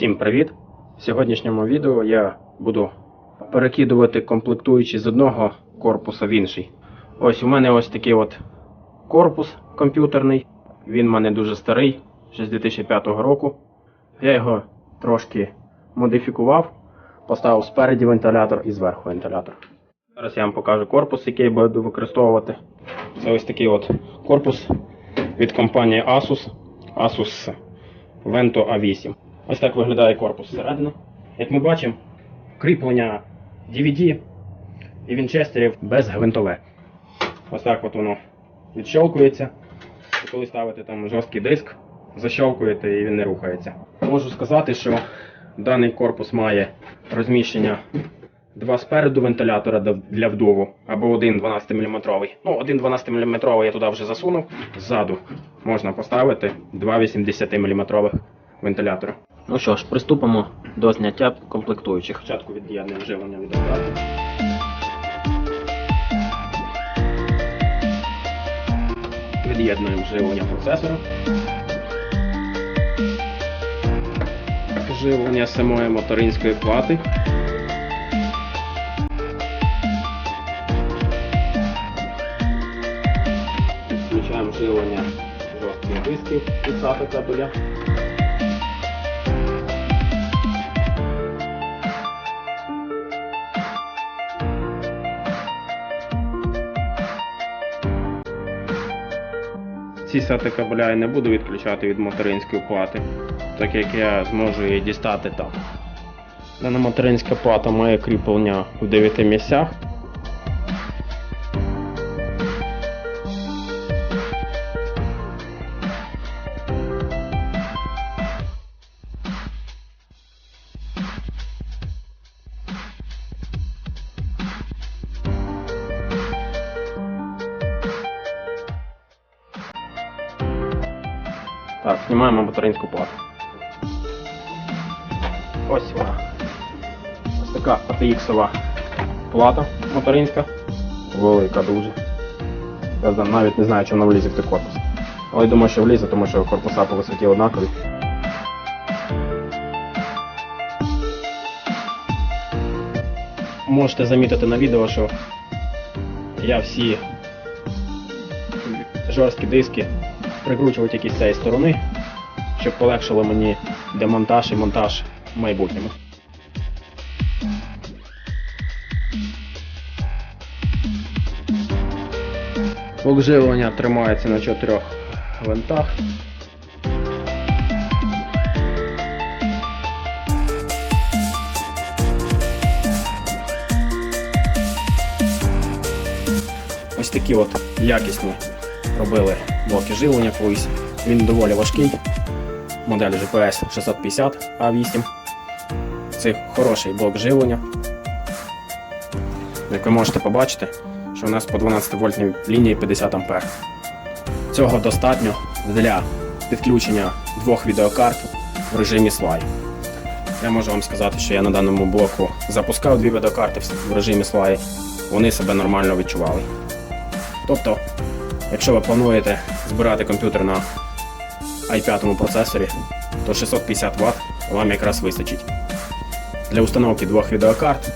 Всім привіт! В сьогоднішньому відео я буду перекидувати комплектуючі з одного корпуса в інший. Ось у мене ось такий от корпус комп'ютерний. Він в мене дуже старий, ще з 2005 року. Я його трошки модифікував, поставив спереді вентилятор і зверху вентилятор. Зараз я вам покажу корпус, який я буду використовувати. Це ось такий от корпус від компанії Asus. Asus Vento A8. Ось так виглядає корпус зсередини. Як ми бачимо, кріплення DVD і вінчестерів без гвинтове. Ось так от воно відщолкується. Коли ставите там жорсткий диск, защолкуєте і він не рухається. Можу сказати, що даний корпус має розміщення два спереду вентилятора для- вдуву або один 12 мм. Ну, один 12 мм я туди вже засунув. Ззаду можна поставити два 80 мм вентилятора. Ну що ж, приступимо до зняття комплектуючих. Спочатку від'єднуємо живлення від апарату. Від'єднуємо живлення процесора. Живлення самої материнської плати. Включаємо живлення жорстких дисків і SATA кабеля. Ці сети кабеля я не буду відключати від материнської плати, так як я зможу її дістати там. Дана материнська плата має кріплення в 9 місцях. Так, знімаємо материнську плату. Ось вона. Ось така ATX плата материнська. Велика дуже. Я навіть не знаю, чи вона влізе в той корпус. Але думаю, що влізе, тому що корпуса по висоті однакові. Можете замітити на відео, що я всі жорсткі диски прикручувати якісь цієї сторони, щоб полегшило мені демонтаж і монтаж в майбутньому. Блок тримається на чотирьох гвинтах. Ось такі от якісні робили блоки живлення колись. Він доволі важкий. Модель GPS 650 A8. Це хороший блок живлення. Як ви можете побачити, що у нас по 12 вольтній лінії 50 А. Цього достатньо для підключення двох відеокарт в режимі SLI. Я можу вам сказати, що я на даному блоку запускав дві відеокарти в режимі SLI, вони себе нормально відчували. Тобто, якщо ви плануєте збирати комп'ютер на i5 процесорі, то 650 Вт вам якраз вистачить. Для установки двох відеокарт,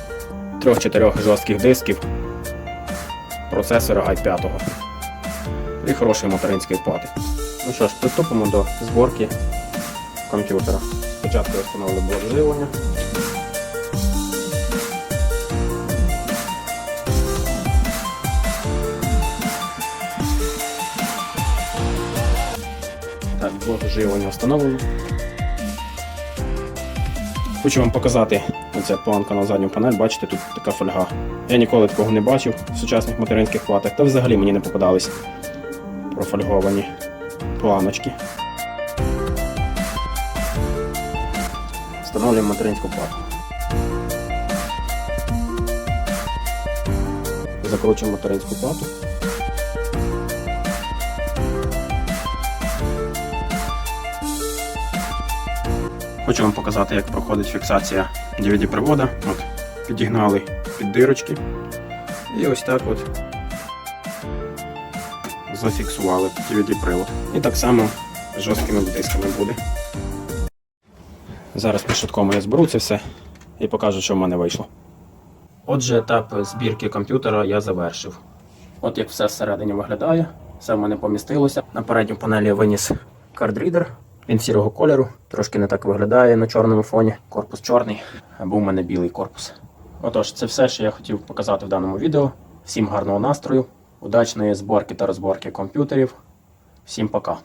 3-4 жорстких дисків, процесора i5 і хорошої материнської плати. Ну що ж, приступимо до зборки комп'ютера. Спочатку я встановлю блок. Так, блок живлення встановлено. Хочу вам показати оця планка на задню панель, бачите, тут така фольга. Я ніколи такого не бачив в сучасних материнських платах, та взагалі мені не попадались профольговані планочки. Встановлюємо материнську плату. Закручуємо материнську плату. Хочу вам показати, як проходить фіксація DVD-привода. От, підігнали під дирочки. І ось так от зафіксували DVD-привод. І так само з жорсткими дисками буде. Зараз по-швидкому я зберу це все і покажу, що в мене вийшло. Отже, етап збірки комп'ютера я завершив. От як все всередині виглядає, все в мене помістилося. На передню панелі я виніс кардрідер. Він сірого кольору, трошки не так виглядає на чорному фоні. Корпус чорний, або в мене білий корпус. Отож, це все, що я хотів показати в даному відео. Всім гарного настрою, удачної зборки та розборки комп'ютерів. Всім пока.